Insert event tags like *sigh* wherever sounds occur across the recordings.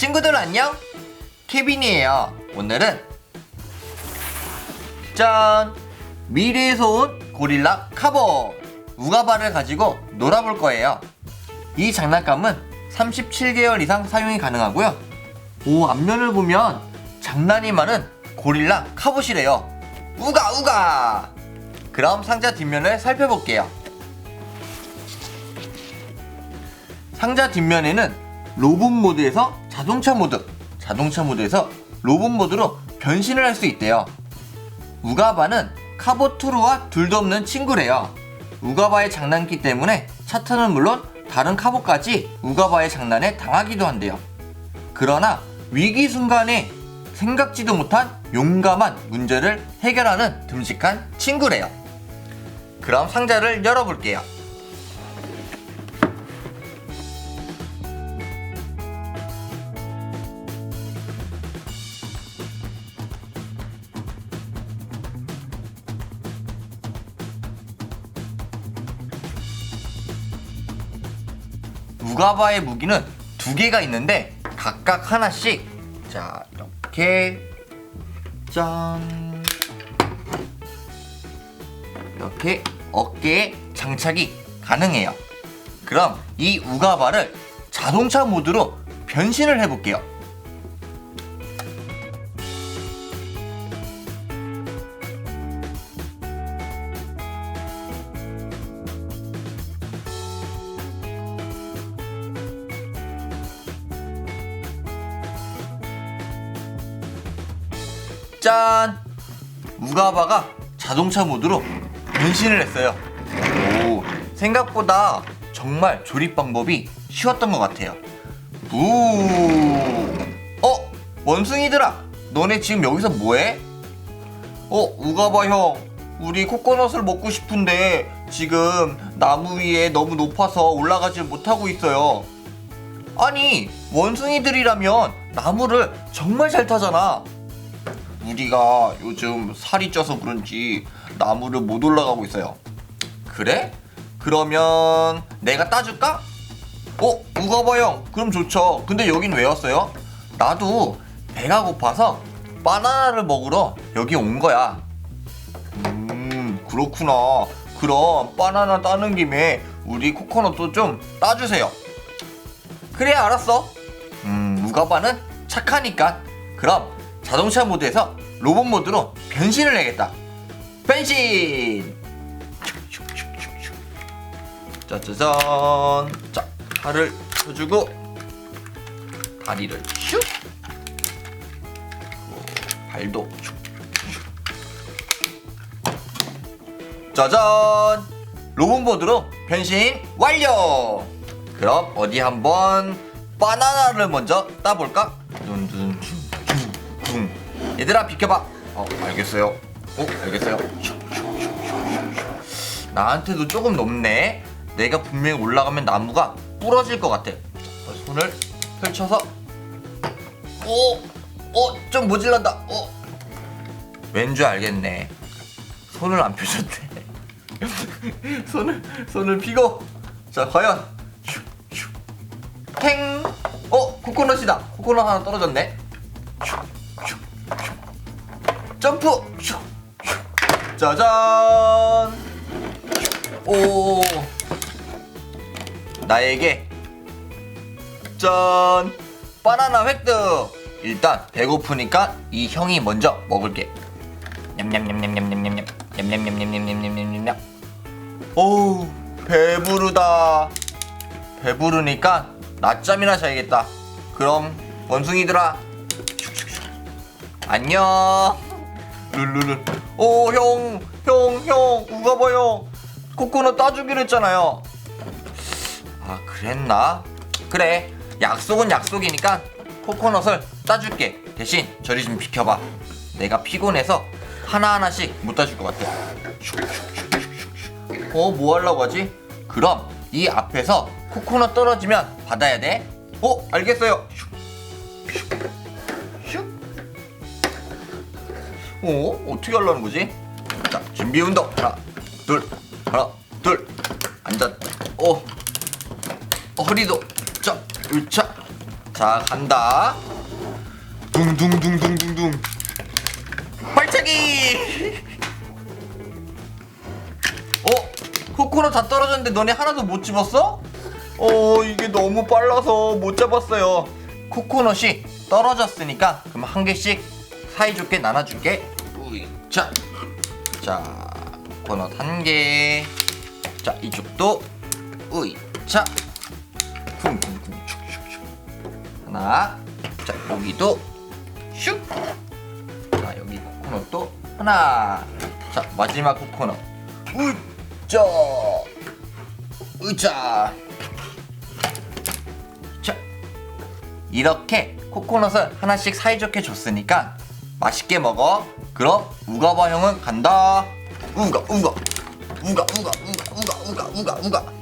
친구들 안녕? 케빈이에요. 오늘은 짠! 미래에서 온 고릴라 카보 우가바를 가지고 놀아볼 거예요. 이 장난감은 37개월 이상 사용이 가능하고요. 오 앞면을 보면 장난이 많은 고릴라 카봇이래요. 우가 우가! 그럼 상자 뒷면을 살펴볼게요. 상자 뒷면에는 로봇 모드에서 자동차 모드, 자동차 모드에서 로봇 모드로 변신을 할 수 있대요. 우가바는 카보투르와 둘도 없는 친구래요. 우가바의 장난기 때문에 차트는 물론 다른 카보까지 우가바의 장난에 당하기도 한대요. 그러나 위기 순간에 생각지도 못한 용감한 문제를 해결하는 듬직한 친구래요. 그럼 상자를 열어볼게요. 무가바의 무기는 두 개가 있는데 각각 하나씩 자 이렇게 짠 이렇게 어깨에 장착이 가능해요. 그럼 이 우가바를 자동차 모드로 변신을 해볼게요. 짠! 우가바가 자동차 모드로 변신을 했어요. 오, 생각보다 정말 조립 방법이 쉬웠던 것 같아요. 우, 어, 원숭이들아, 너네 지금 여기서 뭐해? 어, 우가바 형, 우리 코코넛을 먹고 싶은데 지금 나무 위에 너무 높아서 올라가지 못하고 있어요. 아니, 원숭이들이라면 나무를 정말 잘 타잖아. 우리가 요즘 살이 쪄서 그런지 나무를 못 올라가고 있어요. 그래? 그러면 내가 따줄까? 어, 형, 그럼 좋죠. 근데 여긴 왜 왔어요? 나도 배가 고파서 바나나를 먹으러 여기 온 거야. 음, 그렇구나. 그럼 바나나 따는 김에 우리 코코넛도 좀 따주세요. 그래, 알았어. 음, 우가바는 착하니까. 그럼 자동차 모드에서 로봇 모드로 변신을 해야겠다. 변신! 짜자잔. 자, 팔을 펴주고 다리를 슉. 발도 슉. 슉. 짜잔. 로봇 모드로 변신 완료. 그럼 어디 한번 바나나를 먼저 따볼까? 둔둔 둥. 얘들아 비켜봐. 어 알겠어요. 어 알겠어요. 나한테도 조금 높네. 내가 분명히 올라가면 나무가 부러질 것 같아. 자, 손을 펼쳐서. 오, 어, 좀 모질란다. 어. 왠줄 알겠네. 손을 안 펴줬대. *laughs* 손을 손을 피고. 자 과연. 탱. 어 코코넛이다. 코코넛 하나 떨어졌네. 점프! 슉, 슉. 짜잔! 오! 나에게! 짠! 바나나 획득! 일단 배고프니까 이 형이 먼저 먹을게. 냠냠냠냠냠냠냠냠 냠냠냠냠냠냠냠냠 오우 배부르다 배부르니까 낮잠이나 자야겠다 그럼 원숭이들아 안녕. 룰루루. 오, 형, 형, 형, 우가봐, 형. 코코넛 따주기로 했잖아요. 아, 그랬나? 그래. 약속은 약속이니까 코코넛을 따줄게. 대신 저리 좀 비켜봐. 내가 피곤해서 하나하나씩 못 따줄 것 같아. 어, 뭐 하려고 하지? 그럼 이 앞에서 코코넛 떨어지면 받아야 돼. 어, 알겠어요. 어? 어떻게 하려는 거지? 자, 준비 운동. 하나, 둘, 하나, 둘. 앉아. 어. 어, 허리도. 자, 으차. 자 간다 둥둥둥둥둥둥 발차기 어? 코코넛 다 떨어졌는데 너네 하나도 못 집었어? 어 이게 너무 빨라서 못 잡았어요 코코넛이 떨어졌으니까 그럼 한 개씩 사이좋게 나눠줄게. 우이. 자, 자 코코넛 한개 자 이쪽도 우이. 자. 쿵쿵쿵 슉슉슉 하나. 자 여기도 슉. 자 여기 코코넛도 하나. 자 마지막 코코넛 으짜 으짜 자. 이렇게 코코넛을 하나씩 사이좋게 줬으니까 맛있게 먹어. 그럼 우가바 형은 간다. 우가 우가. 우가 우가 우가 우가 우가 우가 우가.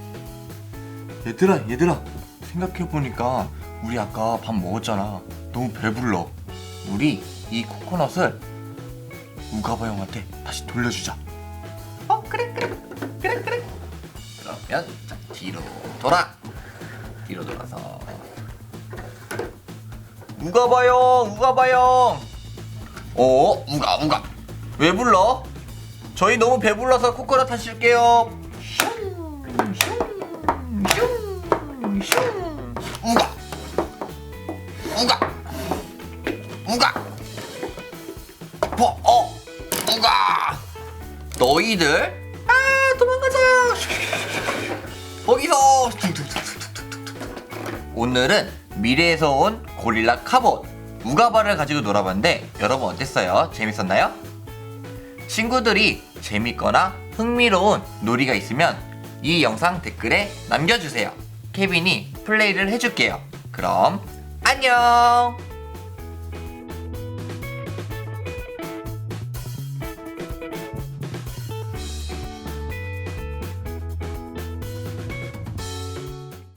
얘들아 얘들아. 생각해보니까 우리 아까 밥 먹었잖아. 너무 배불러. 우리 이 코코넛을 우가바 형한테 다시 돌려주자. 어 그래 그래. 그래 그래. 그러면 자 뒤로 돌아. 뒤로 돌아서. 우가바 형 우가바 형 어? 우가 우가. 왜 불러? 저희 너무 배불러서 코코넛 하실게요. 우가. 우가. 우가. 뭐, 어, 우가. 너희들? 아 도망가자. 거기서. 오늘은 미래에서 온 고릴라 카봇 우가바를 가지고 놀아봤는데 여러분 어땠어요? 재밌었나요? 친구들이 재밌거나 흥미로운 놀이가 있으면 이 영상 댓글에 남겨주세요. 케빈이 플레이를 해줄게요. 그럼 안녕!